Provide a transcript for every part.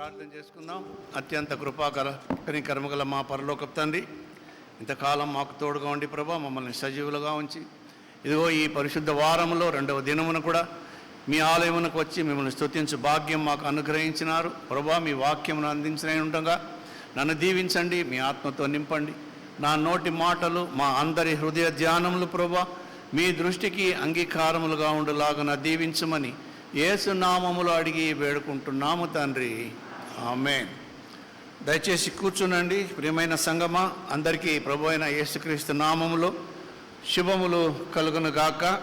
ప్రార్థన చేసుకుందాం. అత్యంత కృపాకర కనికర్మగల మా పరలోకపు తండ్రి ఇంతకాలం మాకు తోడుగా ఉండి ప్రభా మమ్మల్ని సజీవులుగా ఉంచి ఇదిగో ఈ పరిశుద్ధ వారంలో రెండవ దినమున కూడా మీ ఆలయమునకు వచ్చి మిమ్మల్ని స్తుతించు భాగ్యం మాకు అనుగ్రహించినారు. ప్రభా మీ వాక్యమును అందించిన ఉండగా నన్ను దీవించండి మీ ఆత్మతో నింపండి. నా నోటి మాటలు మా అందరి హృదయ ధ్యానములు ప్రభా మీ దృష్టికి అంగీకారములుగా ఉండులాగా దీవించమని ఏసునామములు అడిగి వేడుకుంటున్నాము తండ్రి. ఆమెన్. దయచేసి కూర్చునండి ప్రియమైన సంగమా అందరికీ ప్రభు అయిన యేసుక్రీస్తు నామములో శుభములు కలుగును గాక.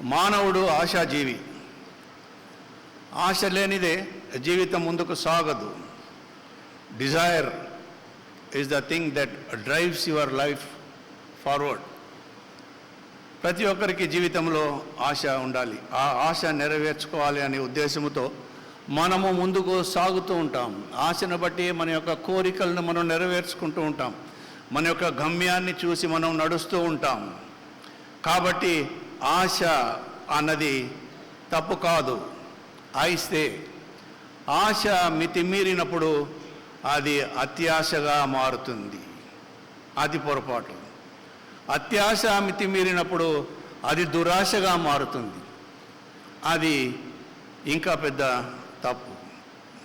మానవుడు ఆశాజీవి. ఆశ లేనిదే జీవితం ముందుకు సాగదు. Desire is the thing that drives your life forward ప్రతి ఒక్కరికి జీవితంలో ఆశ ఉండాలి. ఆ ఆశ నెరవేర్చుకోవాలి అనే ఉద్దేశంతో మనము ముందుకు సాగుతూ ఉంటాం. ఆశను బట్టి మన యొక్క కోరికలను మనం నెరవేర్చుకుంటూ ఉంటాం. మన యొక్క గమ్యాన్ని చూసి మనం నడుస్తూ ఉంటాం. కాబట్టి ఆశ అన్నది తప్పు కాదు. అయితే ఆశ మితిమీరినప్పుడు అది అత్యాశగా మారుతుంది. అది పొరపాటు. అత్యాశ మితిమీరినప్పుడు అది దురాశగా మారుతుంది. అది ఇంకా పెద్ద తప్పు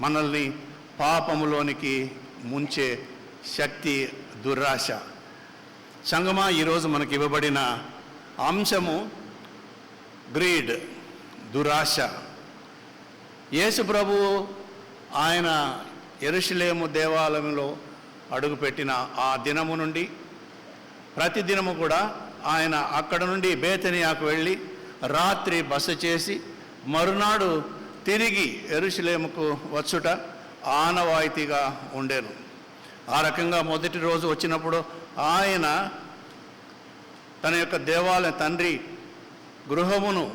మనల్ని పాపములోనికి ముంచే శక్తి దురాశ సంగమా ఈరోజు మనకి ఇవ్వబడిన అంశము గ్రీడ్ దురాశ యేసు ప్రభు ఆయన ఎరుషులేము దేవాలయంలో అడుగుపెట్టిన ఆ దినము నుండి ప్రతి దినము కూడా ఆయన అక్కడ నుండి బేతనియాకు వెళ్ళి రాత్రి బస చేసి మరునాడు తిరిగి ఎరుషులేముకు వచ్చుట ఆనవాయితీగా ఉండేను. ఆ రకంగా మొదటి రోజు వచ్చినప్పుడు ఆయన తన యొక్క దేవాలయ తండ్రి గృహమును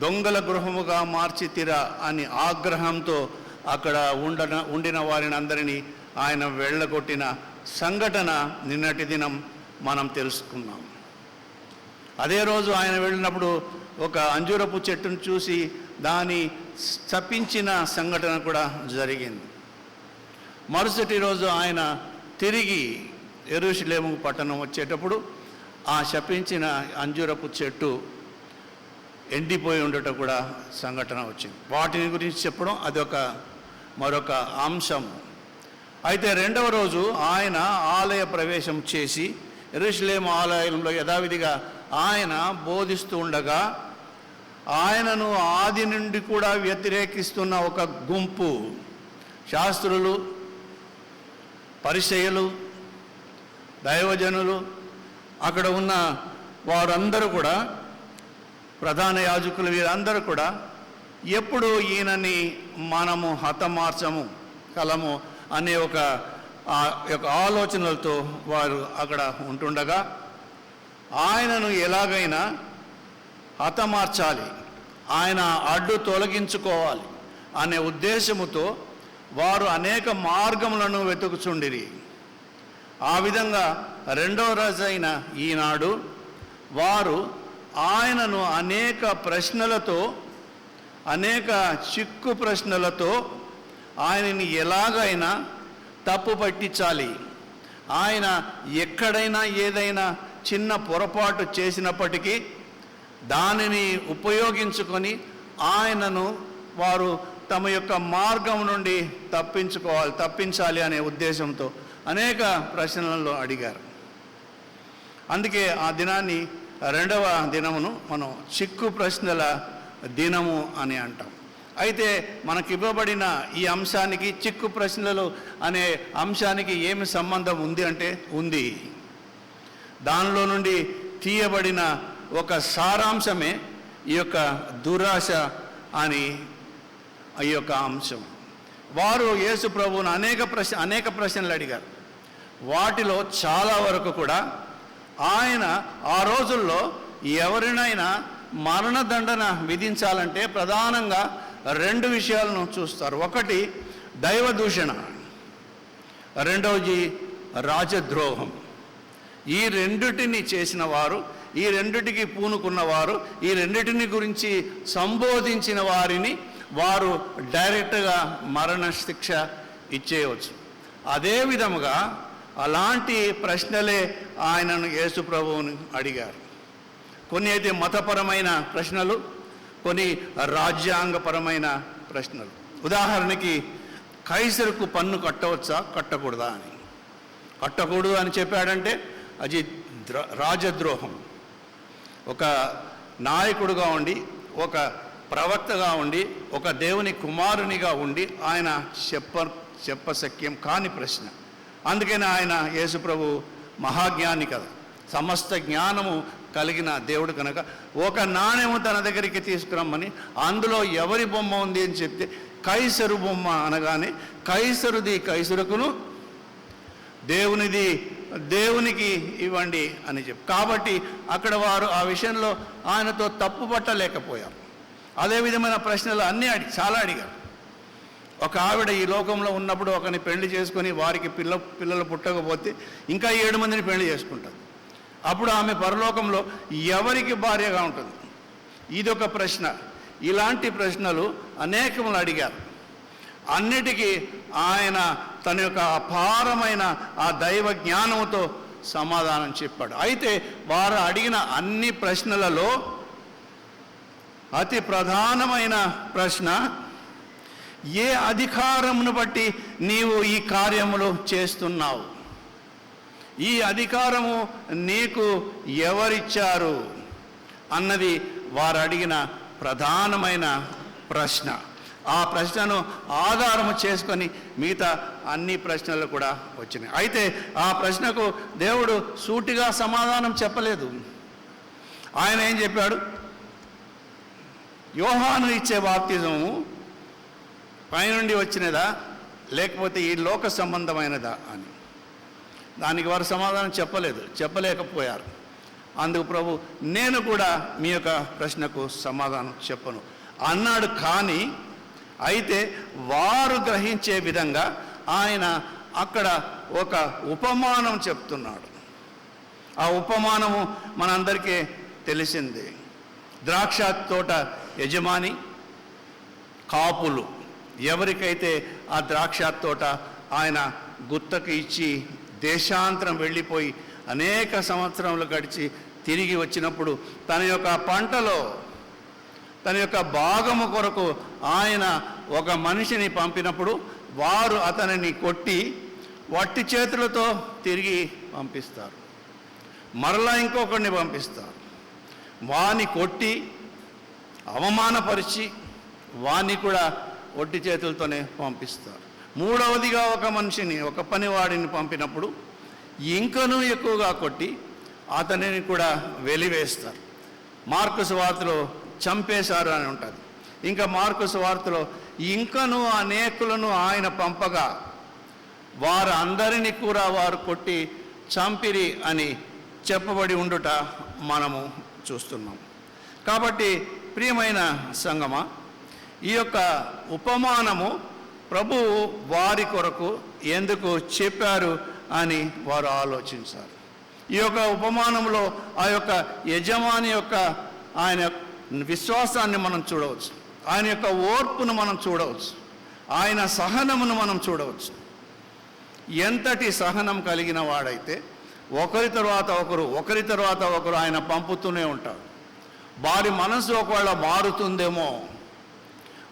దొంగల గృహముగా మార్చితిరా అని ఆగ్రహంతో అక్కడ ఉండన ఉండిన వారిని అందరినీ ఆయన వెళ్ళగొట్టిన సంఘటన నిన్నటి దినం మనం తెలుసుకున్నాం. అదే రోజు ఆయన వెళ్ళినప్పుడు ఒక అంజూరపు చెట్టును చూసి దాని చప్పించిన సంఘటన కూడా జరిగింది. మరుసటి రోజు ఆయన తిరిగి ఎరుషులేము పట్టణం వచ్చేటప్పుడు ఆ శపించిన అంజూరపు చెట్టు ఎండిపోయి ఉండటం కూడా సంఘటన వచ్చింది. వాటిని గురించి చెప్పడం అదొక మరొక అంశం. అయితే రెండవ రోజు ఆయన ఆలయ ప్రవేశం చేసి ఎరుషులేము ఆలయంలో యథావిధిగా ఆయన బోధిస్తూ ఉండగా ఆయనను ఆది నుండి కూడా వ్యతిరేకిస్తున్న ఒక గుంపు. శాస్త్రులు పరిచయలు దైవజనులు అక్కడ ఉన్న వారందరూ కూడా ప్రధాన యాజకులు వీరందరూ కూడా ఎప్పుడు ఈయనని మనము హతమార్చము కలము అనే ఒక యొక్క ఆలోచనలతో వారు అక్కడ ఉంటుండగా ఆయనను ఎలాగైనా హతమార్చాలి. ఆయన అడ్డు తొలగించుకోవాలి అనే ఉద్దేశముతో వారు అనేక మార్గములను వెతుకుచుండిరి. ఆ విధంగా రెండవ రోజైన ఈనాడు వారు ఆయనను అనేక ప్రశ్నలతో అనేక చిక్కు ప్రశ్నలతో ఆయనని ఎలాగైనా తప్పు పట్టించాలి. ఆయన ఎక్కడైనా ఏదైనా చిన్న పొరపాటు చేసినప్పటికీ దానిని ఉపయోగించుకొని ఆయనను వారు తమ యొక్క మార్గం నుండి తప్పించుకోవాలి తప్పించాలి అనే ఉద్దేశంతో అనేక ప్రశ్నలను అడిగారు. అందుకే ఆ దినాన్ని రెండవ దినమును మనం చిక్కు ప్రశ్నల దినము అని అంటాం. అయితే మనకి ఇవ్వబడిన ఈ అంశానికి చిక్కు ప్రశ్నలు అనే అంశానికి ఏమి సంబంధం ఉంది అంటే ఉంది. దానిలో నుండి తీయబడిన ఒక సారాంశమే ఈ యొక్క దురాశ అని ఈ యొక్క అంశం. వారు యేసు ప్రభువును అనేక ప్రశ్న అనేక ప్రశ్నలు అడిగారు. వాటిలో చాలా వరకు కూడా ఆయన ఆ రోజుల్లో ఎవరినైనా మరణదండన విధించాలంటే ప్రధానంగా రెండు విషయాలను చూస్తారు. ఒకటి దైవ దూషణ రెండవది రాజద్రోహం. ఈ రెండుటిని చేసిన వారు ఈ రెండిటికి పూనుకున్న వారు ఈ రెండిటిని గురించి సంబోధించిన వారిని వారు డైరెక్ట్గా మరణశిక్ష ఇచ్చేయవచ్చు. అదే విధముగా అలాంటి ప్రశ్నలే ఆయనను యేసు ప్రభువుని అడిగారు. కొన్ని అయితే మతపరమైన ప్రశ్నలు కొన్ని రాజ్యాంగపరమైన ప్రశ్నలు. ఉదాహరణకి కైసరుకు పన్ను కట్టవచ్చా? కట్టకూడదా అని. కట్టకూడదు అని చెప్పాడంటే అది ద్ర- రాజద్రోహం. ఒక నాయకుడుగా ఉండి ఒక ప్రవక్తగా ఉండి ఒక దేవుని కుమారునిగా ఉండి ఆయన చెప్ప చెప్పశక్యం కాని ప్రశ్న. అందుకని ఆయన యేసుప్రభు మహాజ్ఞాని కదా. సమస్త జ్ఞానము కలిగిన దేవుడు కనుక ఒక నాణ్యము తన దగ్గరికి తీసుకురమ్మని అందులో ఎవరి బొమ్మ ఉంది అని చెప్తే కైసరు బొమ్మ అనగానే కైసరుది కైసరుకును దేవునిది దేవునికి ఇవ్వండి అని చెప్పి. కాబట్టి అక్కడ వారు ఆ విషయంలో ఆయనతో తప్పు పట్టలేకపోయారు. అదే విధమైన ప్రశ్నలు అన్నీ అడిగి చాలా అడిగారు. ఒక ఆవిడ ఈ లోకంలో ఉన్నప్పుడు ఒకరిని పెళ్ళి చేసుకొని వారికి పిల్ల పిల్లలు పుట్టకపోతే ఇంకా ఏడు మందిని పెళ్ళి చేసుకుంటారు. అప్పుడు ఆమె పరలోకంలో ఎవరికి భార్యగా ఉంటుంది? ఇది ఒక ప్రశ్న. ఇలాంటి ప్రశ్నలు అనేకములు అడిగారు. అన్నిటికీ ఆయన తన యొక్క అపారమైన ఆ దైవ జ్ఞానంతో సమాధానం చెప్పాడు. అయితే వారు అడిగిన అన్ని ప్రశ్నలలో అతి ప్రధానమైన ప్రశ్న ఏ అధికారమును బట్టి నీవు ఈ కార్యములు చేస్తున్నావు? ఈ అధికారము నీకు ఎవరిచ్చారు? అన్నది వారు అడిగిన ప్రధానమైన ప్రశ్న. ఆ ప్రశ్నను ఆధారము చేసుకొని మిగతా అన్ని ప్రశ్నలు కూడా వచ్చినాయి. అయితే ఆ ప్రశ్నకు దేవుడు సూటిగా సమాధానం చెప్పలేదు. ఆయన ఏం చెప్పాడు? యోహాను ఇచ్చే బాప్తిజము పైనుండి వచ్చినదా? లేకపోతే ఈ లోక సంబంధమైనదా అని. దానికి వారు సమాధానం చెప్పలేదు. చెప్పలేకపోయారు. అందుకు ప్రభు నేను కూడా మీ యొక్క ప్రశ్నకు సమాధానం చెప్పను. అన్నాడు కానీ అయితే వారు గ్రహించే విధంగా ఆయన అక్కడ ఒక ఉపమానం చెప్తున్నాడు. ఆ ఉపమానము మనందరికీ తెలిసిందే. ద్రాక్ష తోట యజమాని కాపులు. ఎవరికైతే ఆ ద్రాక్ష తోట ఆయన గుత్తకు ఇచ్చి దేశాంతరం వెళ్ళిపోయి అనేక సంవత్సరములు గడిచి తిరిగి వచ్చినప్పుడు తన యొక్క పంటలో తన యొక్క భాగము కొరకు ఆయన ఒక మనిషిని పంపినప్పుడు వారు అతనిని కొట్టి వట్టి చేతులతో తిరిగి పంపిస్తారు. మరలా ఇంకొకరిని పంపిస్తారు. వాని కొట్టి అవమానపరిచి వాణ్ణి కూడా ఒట్టి చేతులతోనే పంపిస్తారు. మూడవదిగా ఒక మనిషిని ఒక పనివాడిని పంపినప్పుడు ఇంకనూ ఎక్కువగా కొట్టి అతనిని కూడా వెలివేస్తారు. మార్కు వార్తలో చంపేశారు అని ఉంటుంది. ఇంకా మార్కు వార్తలో ఇంకను అనేకులను ఆయన పంపగా వారందరినీ కూడా వారు కొట్టి చంపిరి అని చెప్పబడి ఉండుట మనము చూస్తున్నాం. కాబట్టి ప్రియమైన సంగమ ఈ యొక్క ఉపమానము ప్రభువు వారి కొరకు ఎందుకు చెప్పారు అని వారు ఆలోచించారు. ఈ యొక్క ఉపమానంలో ఆ యొక్క యజమాని యొక్క ఆయన విశ్వాసాన్ని మనం చూడవచ్చు. ఆయన యొక్క ఓర్పును మనం చూడవచ్చు. ఆయన సహనమును మనం చూడవచ్చు. ఎంతటి సహనం కలిగిన వాడైతే ఒకరి తర్వాత ఒకరు ఒకరి తర్వాత ఒకరు ఆయన పంపుతూనే ఉంటారు. వారి మనసు ఒకవేళ మారుతుందేమో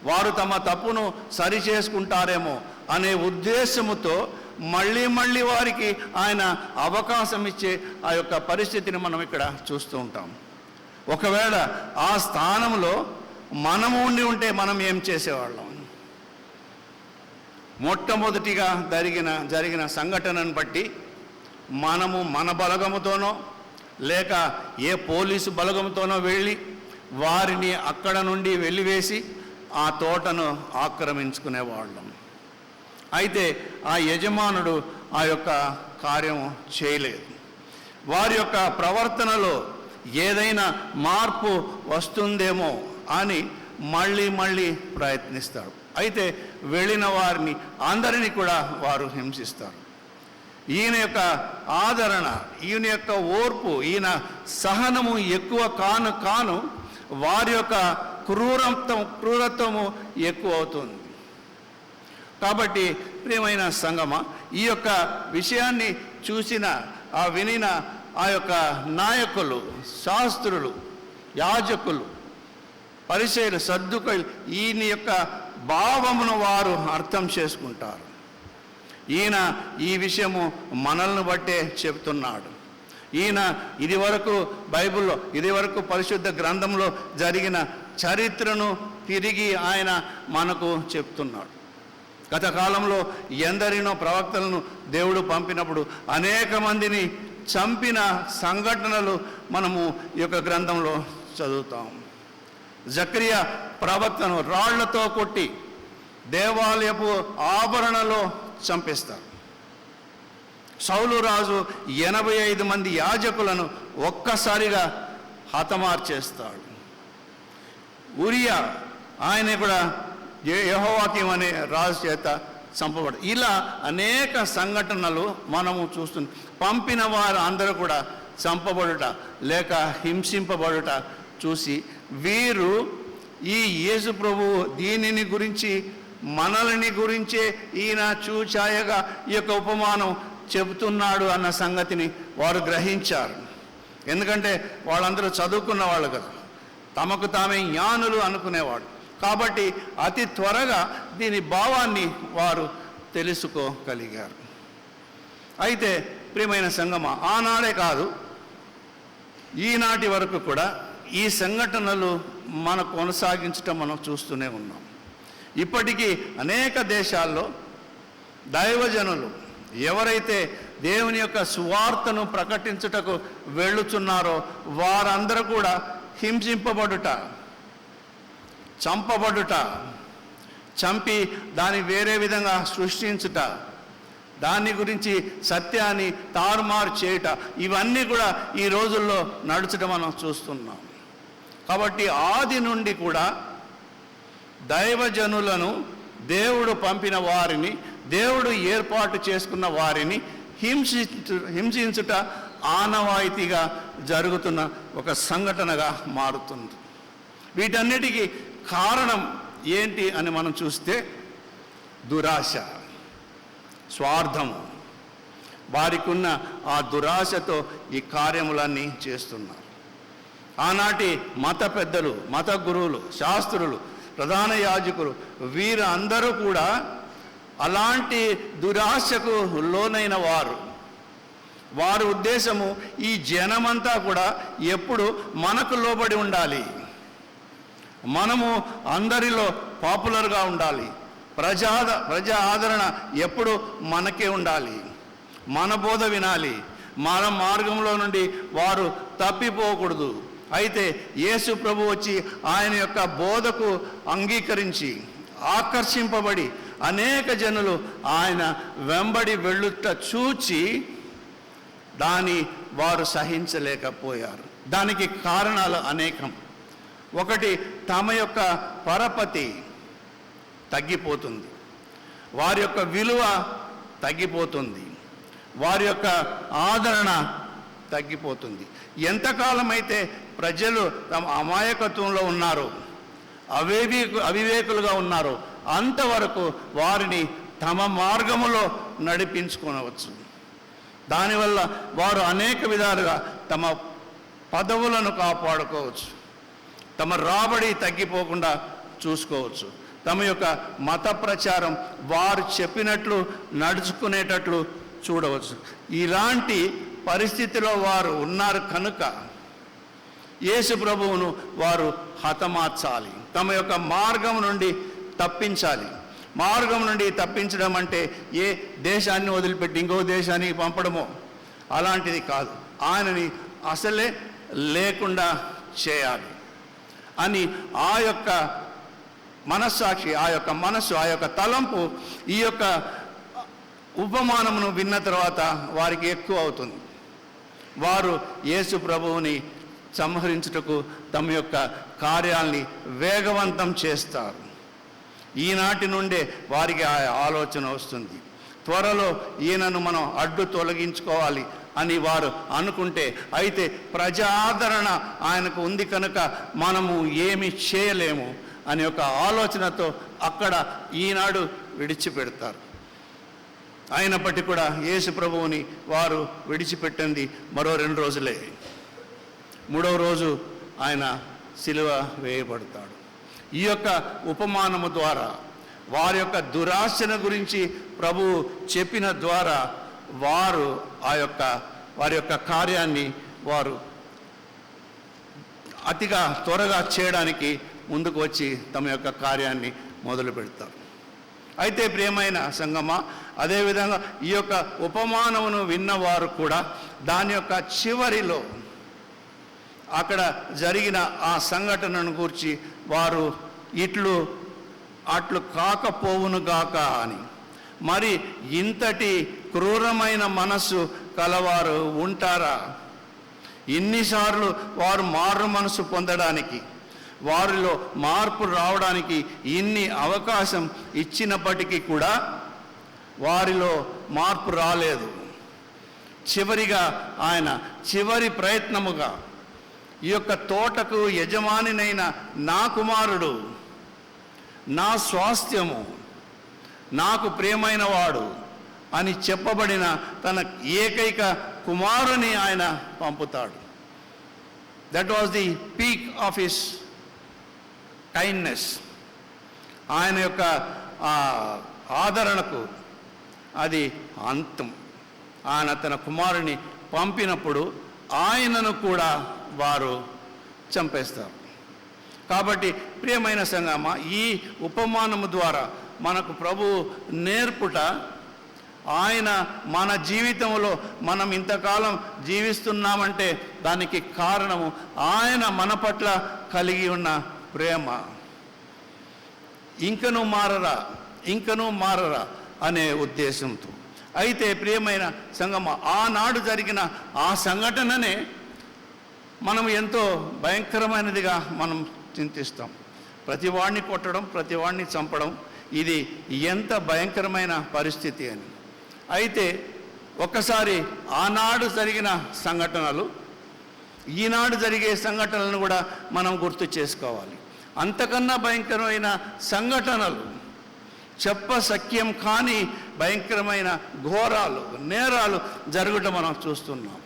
వారు తమ తప్పును సరి చేసుకుంటారేమో అనే ఉద్దేశముతో మళ్ళీ మళ్ళీ వారికి ఆయన అవకాశం ఇచ్చే ఆ యొక్క పరిస్థితిని మనం ఇక్కడ చూస్తూ ఉంటాం. ఒకవేళ ఆ స్థానంలో మనము ఉండి ఉంటే మనం ఏం చేసేవాళ్ళం? మొట్టమొదటిగా జరిగిన జరిగిన సంఘటనను బట్టి మనము మన బలగముతోనో లేక ఏ పోలీసు బలగముతోనో వెళ్ళి వారిని అక్కడ నుండి వెళ్ళివేసి ఆ తోటను ఆక్రమించుకునేవాళ్ళం. అయితే ఆ యజమానుడు ఆ యొక్క కార్యం చేయలేదు. వారి యొక్క ప్రవర్తనలో ఏదైనా మార్పు వస్తుందేమో అని మళ్ళీ మళ్ళీ ప్రయత్నిస్తాడు అయితే వెళ్ళిన వారిని అందరినీ కూడా వారు హింసిస్తారు. ఈయన యొక్క ఆదరణ ఈయన యొక్క ఓర్పు ఈయన సహనము ఎక్కువ కాను కాను వారి యొక్క క్రూరత్వం క్రూరత్వము ఎక్కువ అవుతుంది. కాబట్టి ప్రియమైన సంగమ ఈ యొక్క విషయాన్ని చూసిన ఆ వినిన ఆ యొక్క నాయకులు శాస్త్రులు యాజకులు పరిచయలు సర్దుకలు ఈయన యొక్క భావమును వారు అర్థం చేసుకుంటారు. ఈయన ఈ విషయము మనల్ని బట్టే చెబుతున్నాడు ఈయన ఇది వరకు బైబిల్లో ఇది వరకు పరిశుద్ధ గ్రంథంలో జరిగిన చరిత్రను తిరిగి ఆయన మనకు చెప్తున్నాడు. గత కాలంలో ఎందరినో ప్రవక్తలను దేవుడు పంపినప్పుడు అనేక మందిని చంపిన సంఘటనలు మనము ఈ యొక్క గ్రంథంలో చదువుతాము జక్రియా ప్రవక్తను రాళ్ళతో కొట్టి దేవాలయపు ఆభరణలో చంపిస్తారు. సౌలు రాజు ఎనభై ఐదు మంది యాజకులను ఒక్కసారిగా హతమార్చేస్తాడు ఉరియా ఆయన కూడా యహోవాక్యం అనే రాజు చేత చంపబడు ఇలా అనేక సంఘటనలు మనము చూస్తున్నాం. పంపిన వారు అందరూ కూడా చంపబడుట లేక హింసింపబడుట చూసి వీరు ఈ యేసు ప్రభు దీనిని గురించి మనల్ని గురించే ఈయన చూచాయగా ఈ యొక్క ఉపమానం చెబుతున్నాడు అన్న సంగతిని వారు గ్రహించారు. ఎందుకంటే వాళ్ళందరూ చదువుకున్న వాళ్ళు కదా. తమకు తామే జ్ఞానులు అనుకునేవాడు. కాబట్టి అతి త్వరగా దీని భావాన్ని వారు తెలుసుకోగలిగారు. అయితే ప్రియమైన సంగమ ఆనాడే కాదు ఈనాటి వరకు కూడా ఈ సంఘటనలు మన కొనసాగించటం మనం చూస్తూనే ఉన్నాం. ఇప్పటికీ అనేక దేశాల్లో దైవజనులు ఎవరైతే దేవుని యొక్క సువార్తను ప్రకటించుటకు వెళ్ళుచున్నారో వారందరూ కూడా హింసింపబడుట చంపబడుట చంపి దాన్ని వేరే విధంగా సృష్టించుట దాని గురించి సత్యాన్ని తారుమారు చేయుట ఇవన్నీ కూడా ఈ రోజుల్లో నడుచడం మనం చూస్తున్నాం. కాబట్టి ఆది నుండి కూడా దైవజనులను దేవుడు పంపిన వారిని దేవుడు ఏర్పాటు చేసుకున్న వారిని హింసించు హింసించుట ఆనవాయితీగా జరుగుతున్న ఒక సంఘటనగా మారుతుంది. వీటన్నిటికీ కారణం ఏంటి అని మనం చూస్తే దురాశ స్వార్థము. వారికి ఉన్న ఆ దురాశతో ఈ కార్యములన్నీ చేస్తున్నారు. ఆనాటి మత పెద్దలు మత గురువులు శాస్త్రులు ప్రధాన యాజకులు వీరందరూ కూడా అలాంటి దురాశకు లోనైన వారు. వారి ఉద్దేశము ఈ జనమంతా కూడా ఎప్పుడు మనకు లోబడి ఉండాలి. మనము అందరిలో పాపులర్గా ఉండాలి. ప్రజాద ప్రజా ఆదరణ ఎప్పుడు మనకే ఉండాలి. మన బోధ వినాలి. మన మార్గంలో నుండి వారు తప్పిపోకూడదు. అయితే యేసు ప్రభు వచ్చి ఆయన యొక్క బోధకు అంగీకరించి ఆకర్షింపబడి అనేక జనులు ఆయన వెంబడి వెళ్ళుట చూచి దాని వారు సహించలేకపోయారు. దానికి కారణాలు అనేకం. ఒకటి తమ యొక్క పరపతి తగ్గిపోతుంది. వారి యొక్క విలువ తగ్గిపోతుంది. వారి యొక్క ఆదరణ తగ్గిపోతుంది. ఎంతకాలమైతే ప్రజలు తమ అమాయకత్వంలో ఉన్నారో అవేవికు అవివేకులుగా ఉన్నారో అంతవరకు వారిని తమ మార్గములో నడిపించుకోనవచ్చు. దానివల్ల వారు అనేక విధాలుగా తమ పదవులను కాపాడుకోవచ్చు. తమ రాబడి తగ్గిపోకుండా చూసుకోవచ్చు. తమ యొక్క మత ప్రచారం వారు చెప్పినట్లు నడుచుకునేటట్లు చూడవచ్చు. ఇలాంటి పరిస్థితిలో వారు ఉన్నారు కనుక యేసు ప్రభువును వారు హతమార్చాలి. తమ యొక్క మార్గం నుండి తప్పించాలి. మార్గం నుండి తప్పించడం అంటే ఏ దేశాన్ని వదిలిపెట్టి ఇంకో దేశానికి పంపడమో అలాంటిది కాదు. ఆయనని అసలే లేకుండా చేయాలి అని ఆ యొక్క మనస్సాక్షి ఆ యొక్క మనస్సు ఆ యొక్క తలంపు ఈ యొక్క ఉపమానమును విన్న తర్వాత వారికి ఎక్కువ అవుతుంది. వారు యేసు ప్రభువుని సంహరించుటకు తమ యొక్క కార్యాల్ని వేగవంతం చేస్తారు. ఈనాటి నుండే వారికి ఆ ఆలోచన వస్తుంది. త్వరలో ఈయనను మనం అడ్డు తొలగించుకోవాలి అని వారు అనుకుంటే అయితే ప్రజాదరణ ఆయనకు ఉంది కనుక మనము ఏమి చేయలేము అనే ఒక ఆలోచనతో అక్కడ ఈనాడు విడిచిపెడతారు. అయినప్పటికీ కూడా యేసు ప్రభువుని వారు విడిచిపెట్టింది మరో రెండు రోజులే. మూడవ రోజు ఆయన సిలువ వేయబడతాడు. ఈ యొక్క ఉపమానము ద్వారా వారి యొక్క దురాశన గురించి ప్రభువు చెప్పిన ద్వారా వారు ఆ యొక్క వారి యొక్క కార్యాన్ని వారు అతిగా త్వరగా చేయడానికి ముందుకు వచ్చి తమ యొక్క కార్యాన్ని మొదలు పెడతారు అయితే ప్రియమైన సంగమా అదేవిధంగా ఈ యొక్క ఉపమానమును విన్నవారు కూడా దాని యొక్క చివరిలో అక్కడ జరిగిన ఆ సంఘటనను గురించి వారు ఇట్లు అట్లు కాకపోవును గాక అని. మరి ఇంతటి క్రూరమైన మనస్సు కలవారు ఉంటారా? ఇన్నిసార్లు వారు మారు మనసు పొందడానికి వారిలో మార్పు రావడానికి ఇన్ని అవకాశం ఇచ్చినప్పటికీ కూడా వారిలో మార్పు రాలేదు. చివరిగా ఆయన చివరి ప్రయత్నముగా ఈ యొక్క తోటకు యజమానినైన నా కుమారుడు నా స్వాస్థ్యము నాకు ప్రియమైన వాడు అని చెప్పబడిన తన ఏకైక కుమారుని ఆయన పంపుతాడు. That was the peak of his kindness ఆయన యొక్క ఆదరణకు అది అంతం. ఆయన తన కుమారుని పంపినప్పుడు ఆయనను కూడా వారు చంపేస్తారు. కాబట్టి ప్రియమైన సంగమ ఈ ఉపమానము ద్వారా మనకు ప్రభు నేర్పుట ఆయన మన జీవితంలో మనం ఇంతకాలం జీవిస్తున్నామంటే దానికి కారణము ఆయన మన పట్ల కలిగి ఉన్న ప్రేమ. ఇంకనూ మారరా ఇంకనూ మారరా. అనే ఉద్దేశంతో. అయితే ప్రియమైన సంగమ ఆనాడు జరిగిన ఆ సంఘటననే మనం ఎంతో భయంకరమైనదిగా మనం చింతిస్తాం. ప్రతివాడిని కొట్టడం ప్రతివాడిని చంపడం ఇది ఎంత భయంకరమైన పరిస్థితి అని. అయితే ఒక్కసారి ఆనాడు జరిగిన సంఘటనలు ఈనాడు జరిగే సంఘటనలను కూడా మనం గుర్తు చేసుకోవాలి. అంతకన్నా భయంకరమైన సంఘటనలు చెప్ప సఖ్యం కాని భయంకరమైన ఘోరాలు నేరాలు జరుగుట మనం చూస్తున్నాం.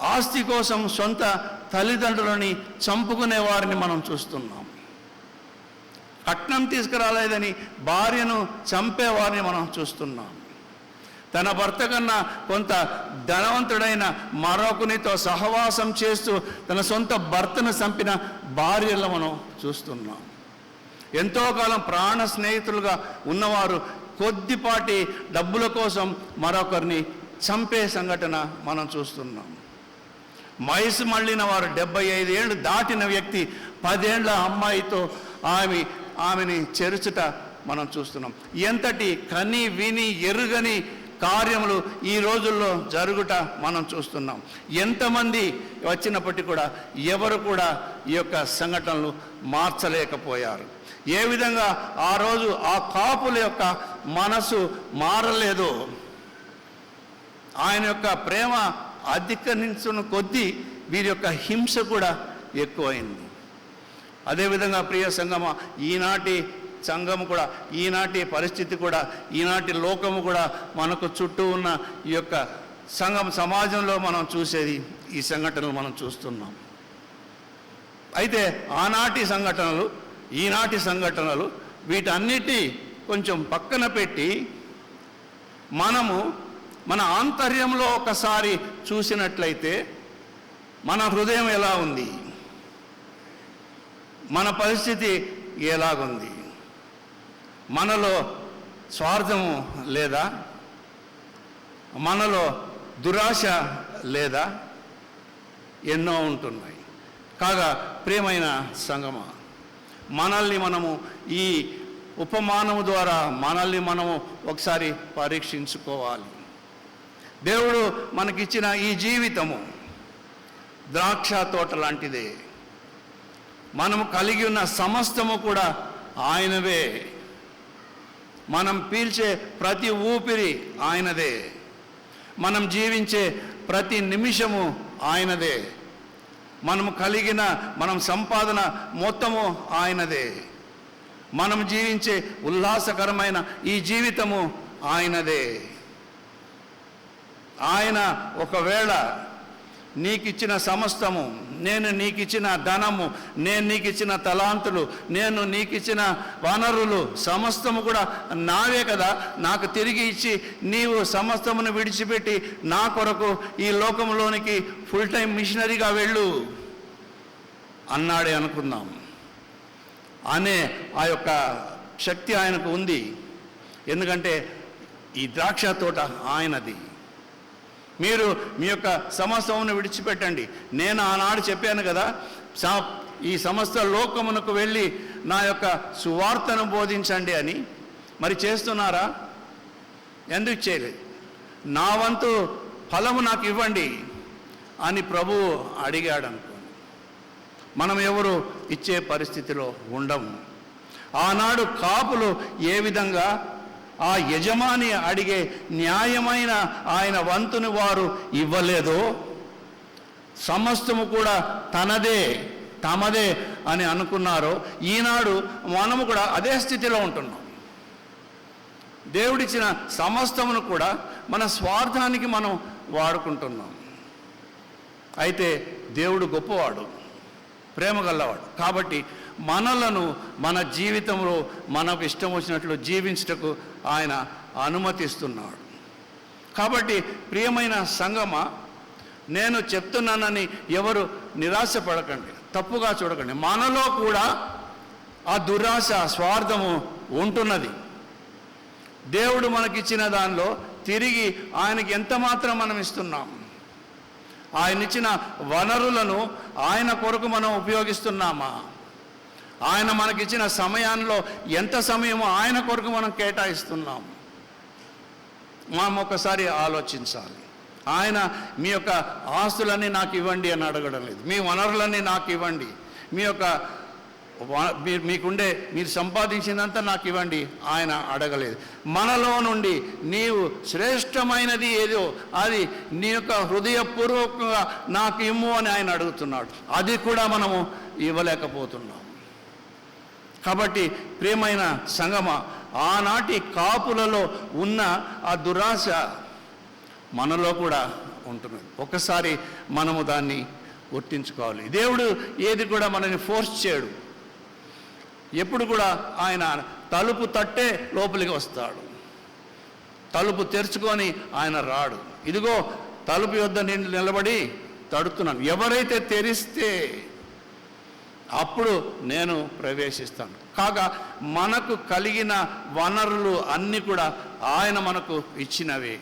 ఆస్తి కోసం సొంత తల్లిదండ్రులని చంపుకునే వారిని మనం చూస్తున్నాం. కట్నం తీసుకురాలేదని భార్యను చంపేవారిని మనం చూస్తున్నాం. తన భర్త కన్నా కొంత ధనవంతుడైన మరొకనితో సహవాసం చేస్తూ తన సొంత భర్తను చంపిన భార్యలను మనం చూస్తున్నాం. ఎంతో కాలం ప్రాణ స్నేహితులుగా ఉన్నవారు కొద్దిపాటి డబ్బుల కోసం మరొకరిని చంపే సంఘటన మనం చూస్తున్నాం. వయసు మళ్ళిన వారు డెబ్బై ఐదు ఏళ్ళు దాటిన వ్యక్తి పదేళ్ళ అమ్మాయితో ఆమె ఆమెని చెరుచుట మనం చూస్తున్నాం. ఎంతటి కని విని ఎరుగని కార్యములు ఈ రోజుల్లో జరుగుట మనం చూస్తున్నాం. ఎంతమంది వచ్చినప్పటికీ కూడా ఎవరు కూడా ఈ యొక్క సంఘటనలు మార్చలేకపోయారు. ఏ విధంగా ఆ రోజు ఆ కాపుల యొక్క మనసు మారలేదు? ఆయన యొక్క ప్రేమ అధికరించిన కొద్దీ వీరి యొక్క హింస కూడా ఎక్కువైంది. అదేవిధంగా ప్రియ సంగమ ఈనాటి సంఘము కూడా ఈనాటి పరిస్థితి కూడా ఈనాటి లోకము కూడా మనకు చుట్టూ ఉన్న ఈ యొక్క సంఘం సమాజంలో మనం చూసేది ఈ సంఘటనలు మనం చూస్తున్నాం. అయితే ఆనాటి సంఘటనలు ఈనాటి సంఘటనలు వీటన్నిటి కొంచెం పక్కన పెట్టి మనము మన ఆంతర్యంలో ఒకసారి చూసినట్లయితే మన హృదయం ఎలా ఉంది? మన పరిస్థితి ఎలాగుంది? మనలో స్వార్థము లేదా? మనలో దురాశ లేదా? ఎన్నో ఉంటున్నాయి. కాగా ప్రియమైన సంగమ మనల్ని మనము ఈ ఉపమానము ద్వారా మనల్ని మనము ఒకసారి పరీక్షించుకోవాలి. దేవుడు మనకిచ్చిన ఈ జీవితము ద్రాక్ష తోట లాంటిదే. మనము కలిగి ఉన్న సమస్తము కూడా ఆయనవే. మనం పీల్చే ప్రతి ఊపిరి ఆయనదే. మనం జీవించే ప్రతి నిమిషము ఆయనదే. మనం కలిగిన మనం సంపాదన మొత్తము ఆయనదే. మనం జీవించే ఉల్లాసకరమైన ఈ జీవితము ఆయనదే. ఆయన ఒకవేళ నీకిచ్చిన సమస్తము నేను నీకిచ్చిన ధనము నేను నీకిచ్చిన తలాంతులు నేను నీకిచ్చిన వనరులు సమస్తము కూడా నావే కదా. నాకు తిరిగి ఇచ్చి నీవు సమస్తమును విడిచిపెట్టి నా కొరకు ఈ లోకంలోనికి ఫుల్ టైం మిషనరీగా వెళ్ళు అన్నాడే అనుకుందాం. అనే ఆ యొక్క శక్తి ఆయనకు ఉంది. ఎందుకంటే ఈ ద్రాక్ష తోట ఆయనది. మీరు మీ యొక్క సమస్తమును విడిచిపెట్టండి. నేను ఆనాడు చెప్పాను కదా సా- ఈ సమస్త లోకమునకు వెళ్ళి నా యొక్క సువార్తను బోధించండి అని. మరి చేస్తున్నారా? ఎందుకు చేయలేదు? నా వంతు ఫలము నాకు ఇవ్వండి అని ప్రభువు అడిగాడు అనుకోండి మనం ఎవరు ఇచ్చే పరిస్థితిలో ఉండము. ఆనాడు కాపులు ఏ విధంగా ఆ యజమాని అడిగే న్యాయమైన ఆయన వంతుని వారు ఇవ్వలేదో? సమస్తము కూడా తనదే తమదే అని అనుకున్నారో? ఈనాడు మనము కూడా అదే స్థితిలో ఉంటున్నాం. దేవుడిచ్చిన సమస్తమును కూడా మన స్వార్థానికి మనం వాడుకుంటున్నాం. అయితే దేవుడు గొప్పవాడు ప్రేమ గల్లవాడు కాబట్టి మనలను మన జీవితంలో మనకు ఇష్టం వచ్చినట్లు జీవించుటకు ఆయన అనుమతిస్తున్నాడు. కాబట్టి ప్రియమైన సంగమ నేను చెప్తున్నానని ఎవరు నిరాశపడకండి తప్పుగా చూడకండి. మనలో కూడా ఆ దురాశ స్వార్థము ఉంటున్నది. దేవుడు మనకిచ్చిన దానిలో తిరిగి ఆయనకి ఎంత మాత్రం మనం ఇస్తున్నాం? ఆయన ఇచ్చిన వనరులను ఆయన కొరకు మనం ఉపయోగిస్తున్నామా? ఆయన మనకిచ్చిన సమయంలో ఎంత సమయమో ఆయన కొరకు మనం కేటాయిస్తున్నాం. మనం ఒకసారి ఆలోచించాలి. ఆయన మీ యొక్క ఆస్తులన్నీ నాకు ఇవ్వండి అని అడగడం లేదు. మీ వనరులన్నీ నాకు ఇవ్వండి. మీ యొక్క మీరు మీకుండే మీరు సంపాదించినంత నాకు ఇవ్వండి. ఆయన అడగలేదు. మనలో నుండి నీవు శ్రేష్టమైనది ఏదో అది నీ యొక్క హృదయపూర్వకంగా నాకు ఇమ్ము అని ఆయన అడుగుతున్నాడు. అది కూడా మనము ఇవ్వలేకపోతున్నాం. కాబట్టి ప్రేమైన సంగమ ఆనాటి కాపులలో ఉన్న ఆ దురాశ మనలో కూడా ఉంటున్నది. ఒకసారి మనము దాన్ని గుర్తించుకోవాలి. దేవుడు ఏది కూడా మనని ఫోర్స్ చేయడు. ఎప్పుడు కూడా ఆయన తలుపు తట్టే లోపలికి వస్తాడు. తలుపు తెరుచుకొని ఆయన రాడు. ఇదిగో తలుపు యొద్ద నేను నిలబడి తడుతున్నాను. ఎవరైతే తెరిస్తే అప్పుడు నేను ప్రవేశిస్తాను. కాగా మనకు కలిగిన వనరులు అన్నీ కూడా ఆయన మనకు ఇచ్చినవే.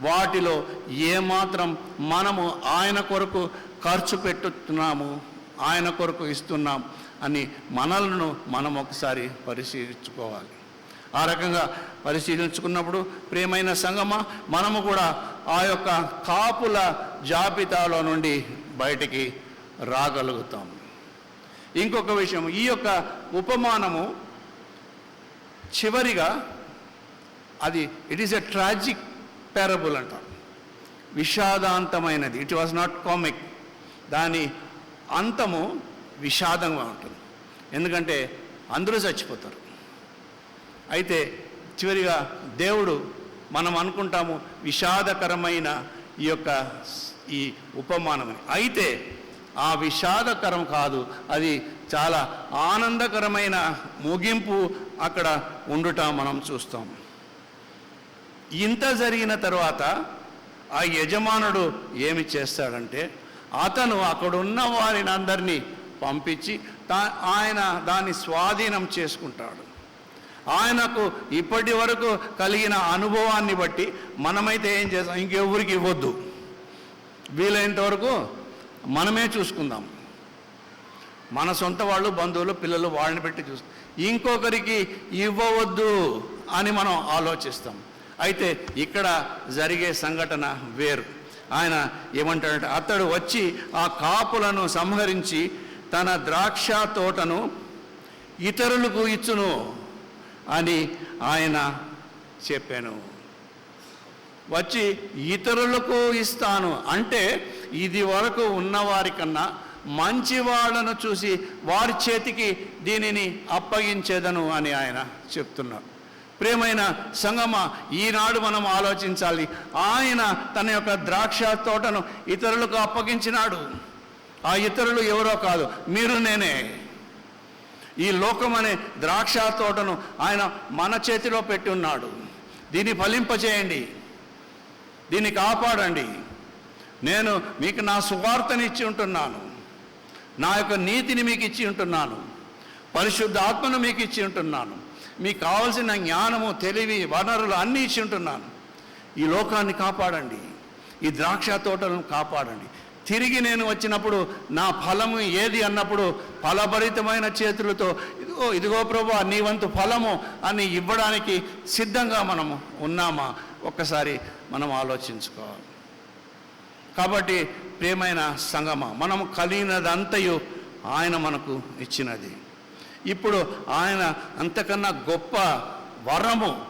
వాటిలో ఏమాత్రం మనము ఆయన కొరకు ఖర్చు పెట్టుతున్నాము ఆయన కొరకు ఇస్తున్నాం అని మనలను మనం ఒకసారి పరిశీలించుకోవాలి. ఆ రకంగా పరిశీలించుకున్నప్పుడు ప్రియమైన సంగమ మనము కూడా ఆ యొక్క కాపుల జాబితాలో నుండి బయటికి రాగలుగుతాం ఇంకొక విషయం ఈ యొక్క ఉపమానము చివరిగా అది it is a tragic parable అంట. విషాదాంతమైనది. ఇట్ వాజ్ నాట్ కామిక్ దాని అంతము విషాదంగా ఉంటుంది. ఎందుకంటే అందరూ చచ్చిపోతారు. అయితే చివరిగా దేవుడు మనం అనుకుంటాము విషాదకరమైన ఈ యొక్క ఈ ఉపమానమని. అయితే ఆ విషాదకరం కాదు. అది చాలా ఆనందకరమైన ముగింపు అక్కడ ఉండుట మనం చూస్తాం. ఇంత జరిగిన తర్వాత ఆ యజమానుడు ఏమి చేస్తాడంటే అతను అక్కడున్న వారిని అందరినీ పంపించి తా ఆయన దాన్ని స్వాధీనం చేసుకుంటాడు. ఆయనకు ఇప్పటి వరకు కలిగిన అనుభవాన్ని బట్టి మనమైతే ఏం చేస్తాం? ఇంకెవరికి ఇవ్వద్దు. వీలైనంత వరకు మనమే చూసుకుందాం. మన సొంత వాళ్ళు బంధువులు పిల్లలు వాళ్ళని పెట్టి చూస్తాం ఇంకొకరికి ఇవ్వవద్దు అని మనం ఆలోచిస్తాం. అయితే ఇక్కడ జరిగే సంఘటన వేరు. ఆయన ఏమంటాడంటే అతడు వచ్చి ఆ కాపులను సంహరించి తన ద్రాక్ష తోటను ఇతరులకు ఇచ్చును అని ఆయన చెప్పాను. వచ్చి ఇతరులకు ఇస్తాను అంటే ఇది వరకు ఉన్నవారికన్నా మంచి వాళ్ళను చూసి వారి చేతికి దీనిని అప్పగించేదను అని ఆయన చెప్తున్నాడు ప్రేమైన సంగమ ఈనాడు మనం ఆలోచించాలి. ఆయన తన యొక్క ద్రాక్ష తోటను ఇతరులకు అప్పగించినాడు. ఆ ఇతరులు ఎవరో కాదు మీరు నేనే. ఈ లోకం అనే ద్రాక్ష తోటను ఆయన మన చేతిలో పెట్టి ఉన్నాడు. దీన్ని ఫలింపచేయండి దీన్ని కాపాడండి. నేను మీకు నా సువార్తని ఇచ్చి ఉంటున్నాను. నా యొక్క నీతిని మీకు ఇచ్చి ఉంటున్నాను. పరిశుద్ధ ఆత్మను మీకు ఇచ్చి ఉంటున్నాను. మీకు కావలసిన జ్ఞానము తెలివి వనరులు అన్నీ ఇచ్చి ఉంటున్నాను. ఈ లోకాన్ని కాపాడండి. ఈ ద్రాక్ష తోటలను కాపాడండి. తిరిగి నేను వచ్చినప్పుడు నా ఫలము ఏది అన్నప్పుడు ఫలభరితమైన చేతులతో ఇదిగో ఇదిగో ప్రభు నీ వంతు ఫలము అని ఇవ్వడానికి సిద్ధంగా మనము ఉన్నామా? ఒక్కసారి మనం ఆలోచించుకోవాలి. కాబట్టి ప్రేమైన సంగమ మనం కలిగినదంతయు ఆయన మనకు ఇచ్చినది. ఇప్పుడు ఆయన అంతకన్నా గొప్ప వరము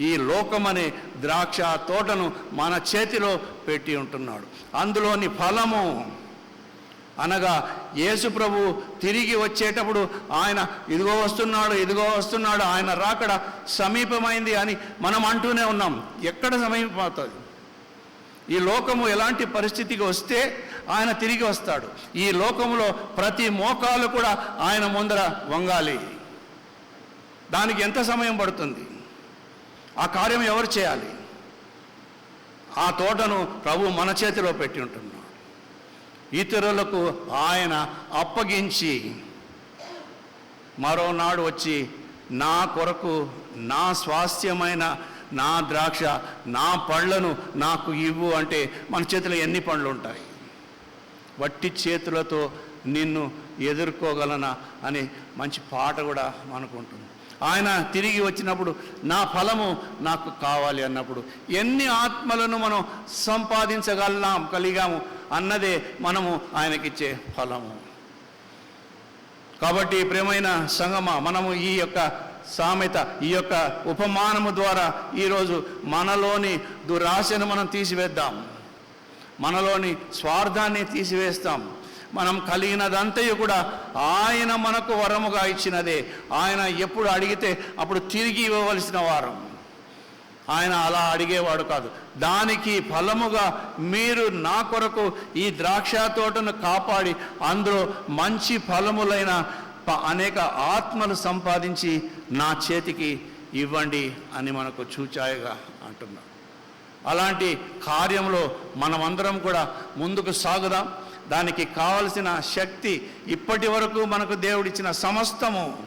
ఈ లోకమనే ద్రాక్ష తోటను మన చేతిలో పెట్టి ఉంటున్నాడు. అందులోని ఫలము అనగా యేసు ప్రభు తిరిగి వచ్చేటప్పుడు ఆయన ఇదిగో వస్తున్నాడు ఇదిగో వస్తున్నాడు ఆయన రాకడ సమీపమైంది అని మనం అంటూనే ఉన్నాం. ఎక్కడ సమీపమవుతుంది ఈ లోకము ఎలాంటి పరిస్థితికి వస్తే ఆయన తిరిగి వస్తాడు. ఈ లోకములో ప్రతి మోకాలు కూడా ఆయన ముందర వంగాలి. దానికి ఎంత సమయం పడుతుంది? ఆ కార్యం ఎవరు చేయాలి? ఆ తోటను ప్రభు మన చేతిలో పెట్టి ఉంటున్నాడు. ఇతరులకు ఆయన అప్పగించి మరోనాడు వచ్చి నా కొరకు నా స్వాస్థ్యమైన నా ద్రాక్ష నా పళ్ళను నాకు ఇవ్వు అంటే మన చేతిలో ఎన్ని పండ్లు ఉంటాయి? వట్టి చేతులతో నిన్ను ఎదుర్కోగలనా అని మంచి పాట కూడా మనకు ఉంటుంది. ఆయన తిరిగి వచ్చినప్పుడు నా ఫలము నాకు కావాలి అన్నప్పుడు ఎన్ని ఆత్మలను మనం సంపాదించగలనాం కలిగాము అన్నదే మనము ఆయనకిచ్చే ఫలము. కాబట్టి ప్రేమైన సంగమ మనము ఈ యొక్క సామెత ఈ యొక్క ఉపమానము ద్వారా ఈరోజు మనలోని దురాశను మనం తీసివేద్దాం. మనలోని స్వార్థాన్ని తీసివేస్తాం. మనం కలిగినదంతయు కూడా ఆయన మనకు వరముగా ఇచ్చినదే. ఆయన ఎప్పుడు అడిగితే అప్పుడు తిరిగి ఇవ్వవలసిన వారు. ఆయన అలా అడిగేవాడు కాదు. దానికి ఫలముగా మీరు నా కొరకు ఈ ద్రాక్ష తోటను కాపాడి అందులో మంచి ఫలములైన అనేక ఆత్మలు సంపాదించి నా చేతికి ఇవ్వండి అని మనకు చూచాయగా అంటున్నాడు అలాంటి కార్యంలో మనమందరం కూడా ముందుకు సాగుదాం. దానికి కావలసిన శక్తి ఇప్పటి వరకు మనకు దేవుడిచ్చిన సమస్తము.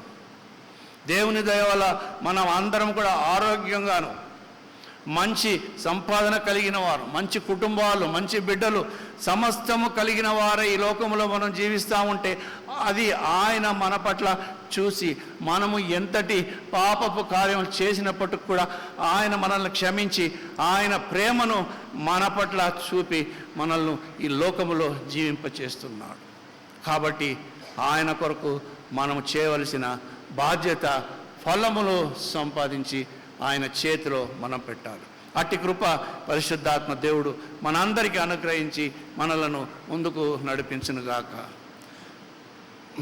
దేవుని దయ వల్ల మనం అందరం కూడా ఆరోగ్యంగాను మంచి సంపాదన కలిగిన వారు మంచి కుటుంబాలు మంచి బిడ్డలు సమస్తము కలిగిన వారే ఈ లోకంలో మనం జీవిస్తూ ఉంటే అది ఆయన మన పట్ల చూసి మనము ఎంతటి పాపపు కార్యం చేసినప్పటికి కూడా ఆయన మనల్ని క్షమించి ఆయన ప్రేమను మన పట్ల చూపి మనల్ని ఈ లోకములో జీవింపచేస్తున్నాడు. కాబట్టి ఆయన కొరకు మనము చేయవలసిన బాధ్యత ఫలములు సంపాదించి ఆయన చేతిలో మనం పెట్టాలి. అట్టి కృప పరిశుద్ధాత్మ దేవుడు మనందరికీ అనుగ్రహించి మనలను ముందుకు నడిపించునుగాక.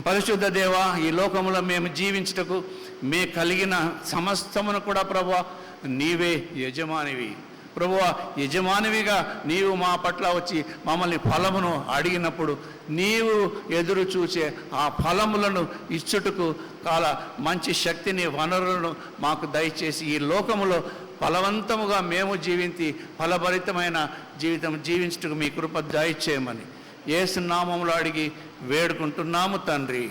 పరిశుద్ధ దేవ ఈ లోకములో మేము జీవించుటకు మే కలిగిన సమస్తమును కూడా ప్రభు నీవే యజమానివి. ప్రభువ యజమానివిగా నీవు మా పట్ల వచ్చి మమ్మల్ని ఫలమును అడిగినప్పుడు నీవు ఎదురు చూసే ఆ ఫలములను ఇచ్చుటకు కాల మంచి శక్తిని వనరులను మాకు దయచేసి ఈ లోకములో ఫలవంతముగా మేము జీవించి ఫలభరితమైన జీవితం జీవించుటకు మీ కృప దయచేయమని ఏసునామములు అడిగి వేడుకుంటున్నాము తండ్రి.